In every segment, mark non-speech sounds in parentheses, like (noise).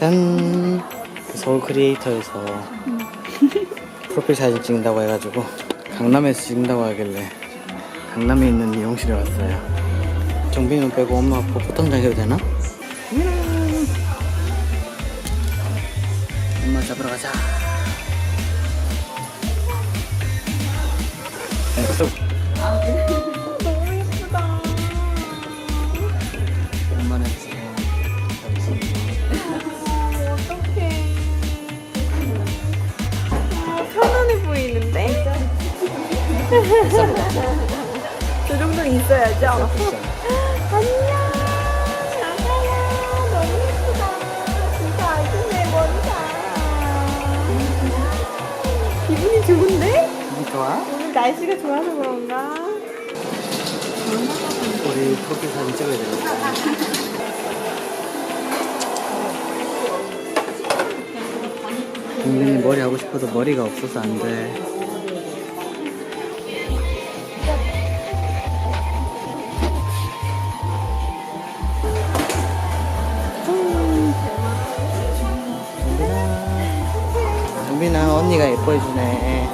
짠! 서울 크리에이터에서 프로필 사진 찍는다고 해가지고 강남에서 찍는다고 하길래 강남에 있는 미용실에 왔어요. 정빈이는 빼고 엄마 아빠 포통장 해도 되나? 엄마 잡으러 가자. 너무 예쁘다. 엄마는 저 정도는 있어야죠. 안녕. 나가야. 너무 예쁘다. 진짜 아기네, 머리가. 기분이 좋은데? 좋아? 오늘 날씨가 좋아서 그런가? 우리 프로필 사진 찍어야 되겠다. (laughs) 국민이 머리 하고 싶어도 머리가 없어서 안 돼. 정빈아 언니가 예뻐해주네.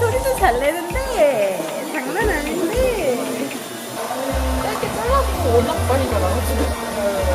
소리도 잘 내는데. 장난 아닌데. 짧게 잘라서 워낙 많이 나가지고.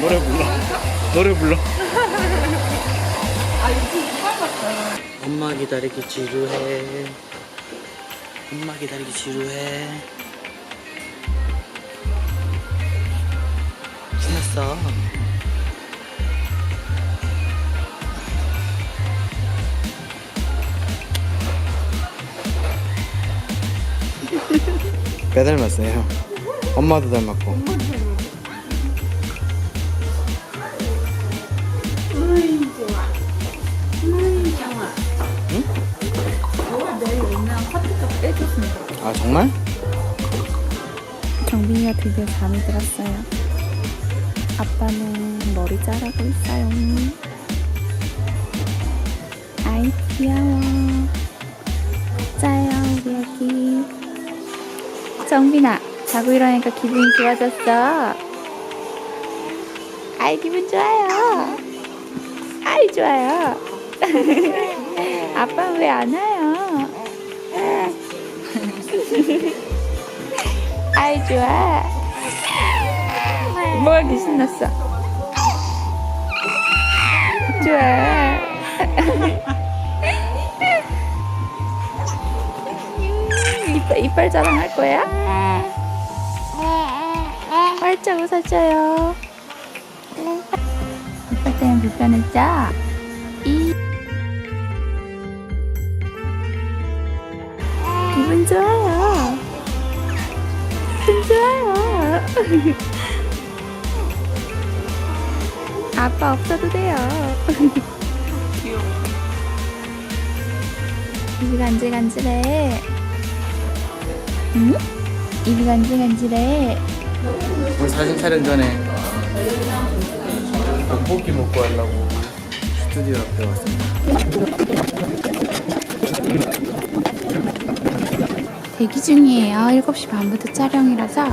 너 노래 불러. 노래 불러. 엄마 기다리기 지루해. 엄마 기다리기 지루해. 신났어. 배 닮았어요. 엄마도 닮았고. 아 정말? 정빈이가 드디어 잠이 들었어요. 아빠는 머리 자르고 있어요. 아이 귀여워. 짜요 우리 애기. 정빈아 자고 일어나니까 기분이 좋아졌어. 아이 기분 좋아요. 아이 좋아요. (laughs) 아빠 왜 안 와요? (laughs) 아이 좋아. 뭐가 이렇게 신났어? 좋아. (laughs) 이빨, 이빨 자랑할 거야? 활짝 웃어줘요. 이빨 때문에 불편했죠? 이 기분 좋아요. 기분 좋아요. (laughs) 아빠 없어도 돼요. (laughs) 입이 간질간질해. 응? 입이 간질간질해. 우리 사진 촬영 전에 떡볶이 먹고 하려고 스튜디오 앞에 왔습니다. (laughs) 대기 중이에요. 7시 반부터 촬영이라서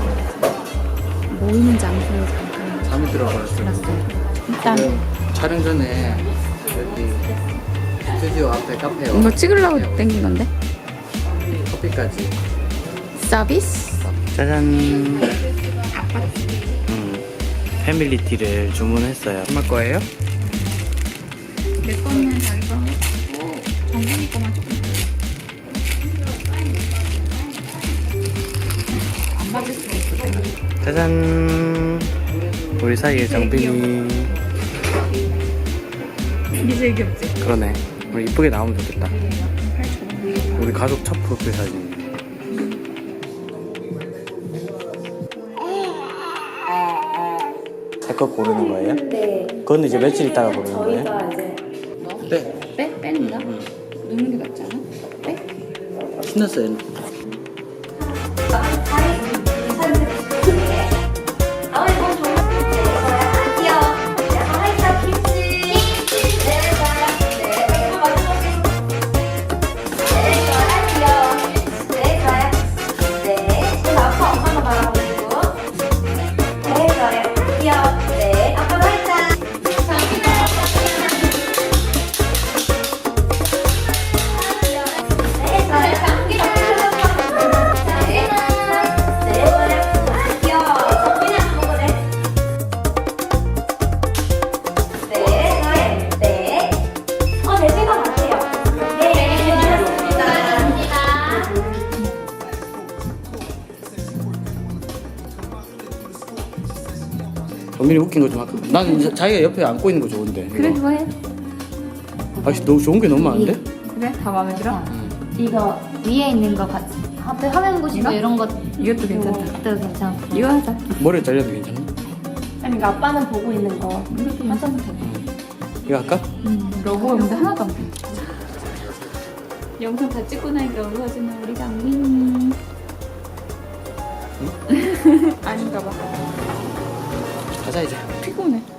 모이는 장소에 잠깐 잠이 들어버렸어요. 일단 촬영 전에 여기 스튜디오 앞에 카페에 이거 찍으려고 땡긴 건데. 커피까지. 서비스. 짜잔. 음, 패밀리티를 주문했어요. 엄마 거예요? 내 거는 자기 거 하고 정빈이 거만 조금. 짜잔. 우리 사이에 정빈이. 이게 제일 귀엽지? 그러네. 우리 이쁘게 나오면 좋겠다. 우리 가족 첫 프로필 사진. 그거 고르는 거예요? 네. 그건 이제 며칠 있다가 고르는 거예요? 저희가 이제 네. 빼? 빼는 거? 넣는 게 낫지 않아? 빼? 신났어요. 원민이 웃긴 거 좀 할까? 난 자기가 옆에 안고 있는 거 좋은데. 그래 이거. 좋아해 아, 너무 좋은 게 너무 많은데? 그래? 다 마음에 들어? 이거 위에 있는 거 같이 앞에 화면 보시고 이거? 이런 거 이것도 괜찮다 이것도 괜찮고 이거 하자 머리를 잘려도 괜찮나? 아니, 그러니까 아빠는 보고 있는 거. 이것도 괜찮다 이거 할까? 음, 로고 없는데 하나도 안 돼. 영상 다 찍고 나니까 울어지는 우리 장민이. (laughs) 아닌가 봐. 가자 이제. 피곤해.